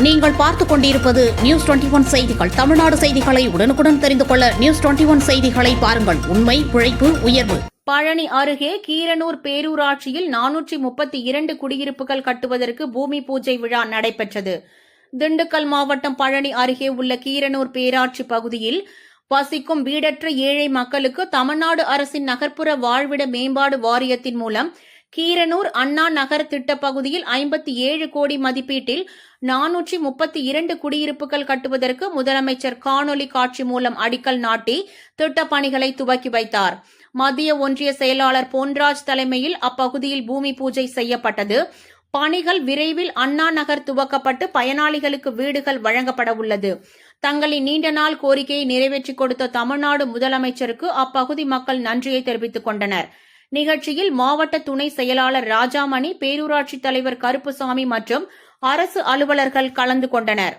நீங்கள் பார்த்துக் கொண்டிருப்பது நியூஸ் டுவெண்டி ஒன் செய்திகள். தமிழ்நாடு செய்திகளை உடனுக்குடன் தெரிந்து கொள்ள நியூஸ் டுவெண்டி ஒன் செய்திகளை பாருங்கள். உண்மை உழைப்பு உயர்வு. பழனி அருகே கீரனூர் பேரூராட்சியில் நானூற்றி முப்பத்தி இரண்டு குடியிருப்புகள் கட்டுவதற்கு பூமி பூஜை விழா நடைபெற்றது. திண்டுக்கல் மாவட்டம் பழனி அருகே உள்ள கீரனூர் பேராட்சி பகுதியில் வசிக்கும் வீடற்ற ஏழை மக்களுக்கு தமிழ்நாடு அரசின் நகர்ப்புற வாழ்விட மேம்பாடு வாரியத்தின் மூலம் கீரனூர் அண்ணா நகர் திட்டப் பகுதியில் ஐம்பத்தி ஏழு கோடி மதிப்பீட்டில் நானூற்றி முப்பத்தி இரண்டு குடியிருப்புகள் கட்டுவதற்கு முதலமைச்சர் காணொலி காட்சி மூலம் அடிக்கல் நாட்டி திட்டப் பணிகளை துவக்கி வைத்தார். மத்திய ஒன்றிய செயலாளர் பொன்ராஜ் தலைமையில் அப்பகுதியில் பூமி பூஜை செய்யப்பட்டது. பணிகள் விரைவில் அண்ணா நகர் துவக்கப்பட்டு பயனாளிகளுக்கு வீடுகள் வழங்கப்பட உள்ளது. தங்களின் நீண்ட நாள் கோரிக்கையை நிறைவேற்றிக் கொடுத்த தமிழ்நாடு முதலமைச்சருக்கு அப்பகுதி மக்கள் நன்றியை தெரிவித்துக் கொண்டனர். நிகழ்ச்சியில் மாவட்ட துணை செயலாளர் ராஜாமணி பேரூராட்சி தலைவர் கருப்புசாமி மற்றும் அரசு அலுவலர்கள் கலந்து கொண்டனர்.